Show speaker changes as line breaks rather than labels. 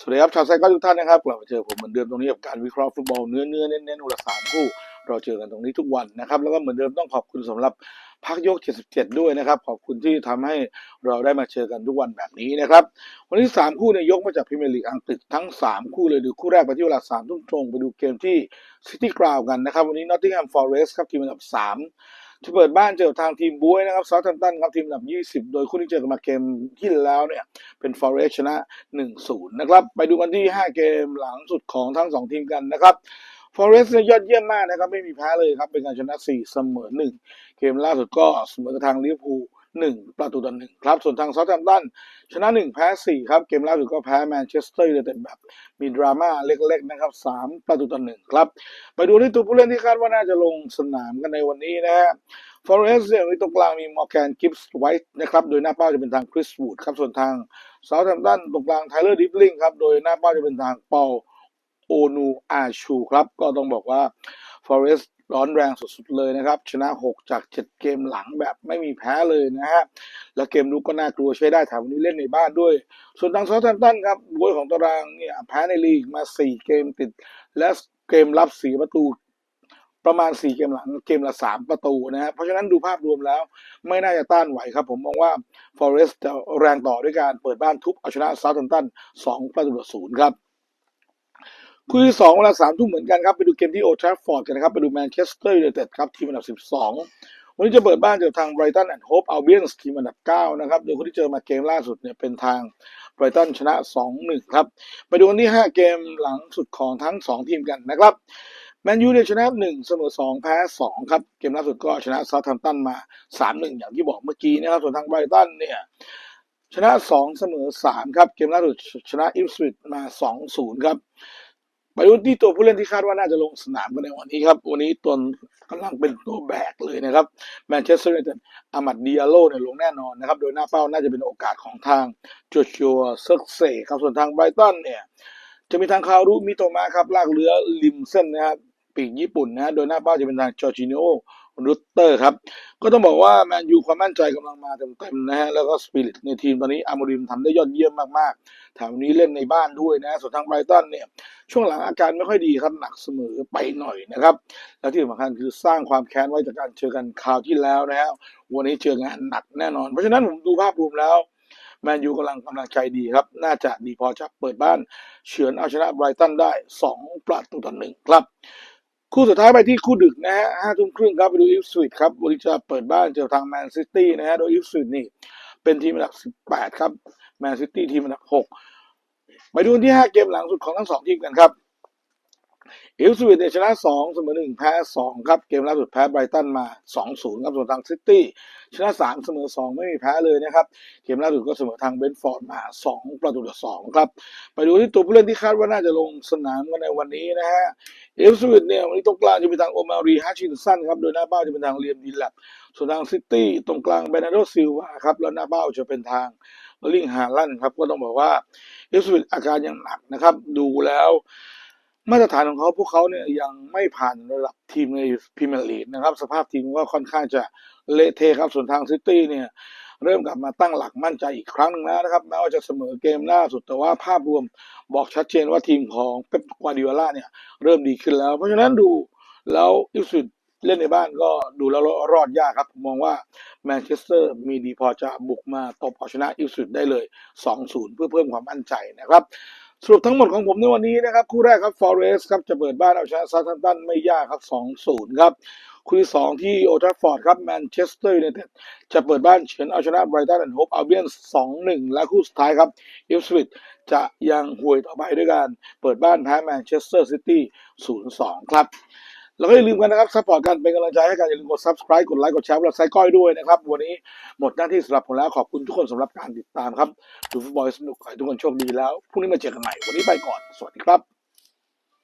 สวัสดีครับชาวไซก็ทุกท่านนะครับกลับมาเจอผมเหมือนเดิมตรงนี้กับการวิเคราะห์ฟุตบอลเนื้อเนื้อเน้นเน้นอุลสามคู่ เราเจอกันตรงนี้ทุกวันนะครับแล้วก็เหมือนเดิมต้องขอบคุณสำหรับพักยก 77 ด้วยนะครับ ขอบคุณที่ทำให้เราได้มาเจอกันทุกวันแบบนี้นะครับ วันนี้ 3 คู่เนี่ยยกมาจากพรีเมียร์ลีกอังกฤษทั้ง 3 คู่เลยดูคู่แรกไปที่เวลา3ทุ่มตรงไปดูเกมที่ซิตี้กราวกันนะครับ วันนี้นอตติงแฮมฟอเรสต์ครับทีมอันดับ 3 จะเปิดบ้านเจอกับทางทีมบุ้ยนะครับซา u ์ h ท m ม t ตันครับทีมอันดับ 20 โดยคู่ที่เจอกันมาเกมที่แล้วเนี่ยเป็นฟอร์เรสชนะ 1-0 นะครับ ไปดูกันที่ 5 เกมหลังสุดของทั้ง 2 ทีมกันนะครับฟอเรสเนี่ยยอดเยี่ยมมากนะครับ ไม่มีแพ้เลยครับ เป็นการชนะ 4 เสมอ 1 เกมล่าสุดก็เสมอกับทางลิเวอร์พูล 1 ประตูต่อ1ครับ ส่วนทางซา u ์ h ท m มตันชนะ 1 แพ้ 4 ครับ เกมล่าสุดก็แพ้แมนเชสเตอร์ยูไนเต็ดแบบ มีดราม่าเล็กๆ นะครับ 3 ประตูต่อ1ครับ ไปดูที่ตัวผู้เล่นที่คาดว่าน่าจะลงสนามกันในวันนี้นะฮะฟอร์เรสเนี่ยตรงกลางมีมอร์แกนกิฟส์ไวท์นะครับ โดยหน้าเป้าจะเป็นทางคริสวูดครับ ส่วนทางเซาท์แฮมป์ตันตรงกลางไทเลอร์ดิฟลิงครับ โดยหน้าเป้าจะเป็นทางเปาโอนูอาชูครับ ก็ต้องบอกว่าฟอร์เรส ร้อนแรงสุดๆเลยนะครับ ชนะ 6 จาก 7 เกมหลังแบบไม่มีแพ้เลยนะฮะแล้วเกมลุกก็น่ากลัวใช้ได้แถมวันนี้เล่นในบ้านด้วย ส่วนทางเซาท์แฮมป์ตันครับบวยของตารางเนี่ยแพ้ในลีกมา 4 เกมติด และเกมรับ 4 ประตูประมาณ 4 เกมหลังเกมละ 3 ประตูนะฮะเพราะฉะนั้นดูภาพรวมแล้ว ไม่น่าจะต้านไหวครับ ผมมองว่าฟอเรสต์จะแรงต่อด้วยการเปิดบ้านทุบเอาชนะซา u ์ h ท m ม t ตัน2ประตูต่อศูนย์ครับ คู่ที่สองเวลาสามทุ่มเหมือนกันครับ ไปดูเกมที่โอทราฟฟอร์ดกันนะครับ ไปดูแมนเชสเตอร์ยูไนเต็ดครับทีมอันดับ12วันนี้จะเปิดบ้านเจอทางไบรตันแอนด์โฮปอัลเบียนส์ทีมอันดับ9นะครับโดยคู่ที่เจอมาเกมล่าสุดเนี่ยเป็นทางไบรตันชนะ2-1ครับ ไปดูกันที่5เกมหลังสุดของทั้ง2ทีมกันนะครับแมนยูเนี่ยชนะ1เสมอ2แพ้2ครับ เกมล่าสุดก็ชนะซา u ์ h ท m มตันมา3-1อย่างที่บอกเมื่อกี้นะครับส่วนทางไบรตันเนี่ยชนะ2เสมอ3ครับ เกมล่าสุดชนะอิฟสวิตมา2-0ครับ ไปดูที่ตัวผู้เล่นที่คาดว่าน่าจะลงสนามกันในวันนี้ครับ วันนี้ตนกำลังเป็นตัวแบกเลยนะครับแมนเชสเตอร์ยูไนเต็ดอามัดดิอาโลเนี่ยลงแน่นอนนะครับ โดยหน้าเป้าน่าจะเป็นโอกาสของทางโจชัวเซิร์กเซครับส่วนทางไบรตันเนี่ยจะมีทางคารุมิโตมะครับลากเรือริมเส้นนะครับปีกญี่ปุ่นนะฮะโดยหน้าเป้าจะเป็นทางจอร์จิโน รุตเตอร์ครับ ก็ต้องบอกว่าแมนยูความมั่นใจกำลังมาเต็มๆนะฮะแล้วก็สปิริตในทีมตอนนี้อาร์โมริมทำได้ยอดเยี่ยมมากๆแถมนนี้เล่นในบ้านด้วยนะส่วนทางไบรตันเนี่ยช่วงหลังอาการไม่ค่อยดีครับหนักเสมอไปหน่อยนะครับ และที่สำคัญคือสร้างความแค้นไว้จากการเจอกันคราวที่แล้วนะฮะวันนี้เจองานหนักแน่นอน เพราะฉะนั้นผมดูภาพรวมแล้วแมนยูกำลังกำลังใจดีครับ น่าจะดีพอจะเปิดบ้านเฉือนเอาชนะไบรตันได้ 2 ประตูต่อหนึ่งครับ คู่สุดท้ายไปที่คู่ดึกนะฮะห้าทุ่มครึ่งครับไปดูอิฟสวิตครับวันนี้จะเปิดบ้านเจอทางแมนซิตี้นะฮะโดยอิฟสวิตนี่เป็นทีมอันดับ18ครับแมนซิตี้ทีมอันดับ6ไปดูที่5เกมหลังสุดของทั้งสองทีมกันครับ อิลสวิตเนี่ยชนะ2เสมอ1แพ้2ครับ เกมล่าสุดแพ้ไบรตันมา2-0ครับส่วนทางซิตี้ชนะ3เสมอ2ไม่มีแพ้เลยนะครับ เกมล่าสุดก็เสมอทางเบนฟอร์ดมา2ประตูต่อ2ครับ ไปดูที่ตัวผู้เล่นที่คาดว่าน่าจะลงสนามกันในวันนี้นะฮะอิลสวิตเนี่ยวันนี้ตรงกลางจะเป็นทางโอมารีฮัชชินสันครับโดยหน้าเป้าจะเป็นทางเลียมดีแลบส่วนทางซิตี้ตรงกลางเบรนาร์โดซิลวาครับแล้วหน้าเป้าจะเป็นทางลิงฮาลันครับก็ต้องบอกว่าอิลสวิตอาการยังหนักนะครับดูแล้ว มาตรฐานของเขาพวกเขาเนี่ยยังไม่ผ่านระดับทีมในพรีเมียร์ลีกนะครับ สภาพทีมก็ค่อนข้างจะเละเทะครับส่วนทางซิตี้เนี่ยเริ่มกลับมาตั้งหลักมั่นใจอีกครั้งหนึงแล้วนะครับแม้ว่าจะเสมอเกมล่าสุดแต่ว่าภาพรวมบอกชัดเจนว่าทีมของเป๊ปกวาดิโอลาเนี่ยเริ่มดีขึ้นแล้ว เพราะฉะนั้นดูแล้วอิสวิตเล่นในบ้านก็ดูแล้วรอดยากครับ มองว่าแมนเชสเตอร์มีดีพอจะบุกมาตบเอาชนะอิสวิตได้เลย 2-0 เพื่อเพิ่มความมั่นใจนะครับ สรุปทั้งหมดของผมในวันนี้นะครับ คู่แรกครับฟอเรสครับจะเปิดบ้านเอาชนะซา u ์ h ท m มตันไม่ยากครับ2-0ครับ คู่ที่2ที่โอทัฟฟอร์ดครับแมนเชสเตอร์ยูไนเต็ดจะเปิดบ้านเฉือนเอาชนะไบรตันแอนด์โฮปอัลเบียน2-1และคู่สุดท้ายครับอิฟสวิตจะยังห่วยต่อไปด้วยการเปิดบ้านแพ้แมนเชสเตอร์ซิตี้0-2ครับ แล้วก็อย่าลืมกันนะครับซัพพอร์ตกันเป็นกำลังใจให้กันอย่าลืมกด subscribe กดไลค์กดแชร์และไซก้อยด้วยนะครับ วันนี้หมดหน้าที่สำหรับผมแล้วขอบคุณทุกคนสำหรับการติดตามครับดูฟุตบอลสนุกขอให้ทุกคนโชคดีแล้วพรุ่งนี้มาเจอกันใหม่วันนี้ไปก่อนสวัสดีครับ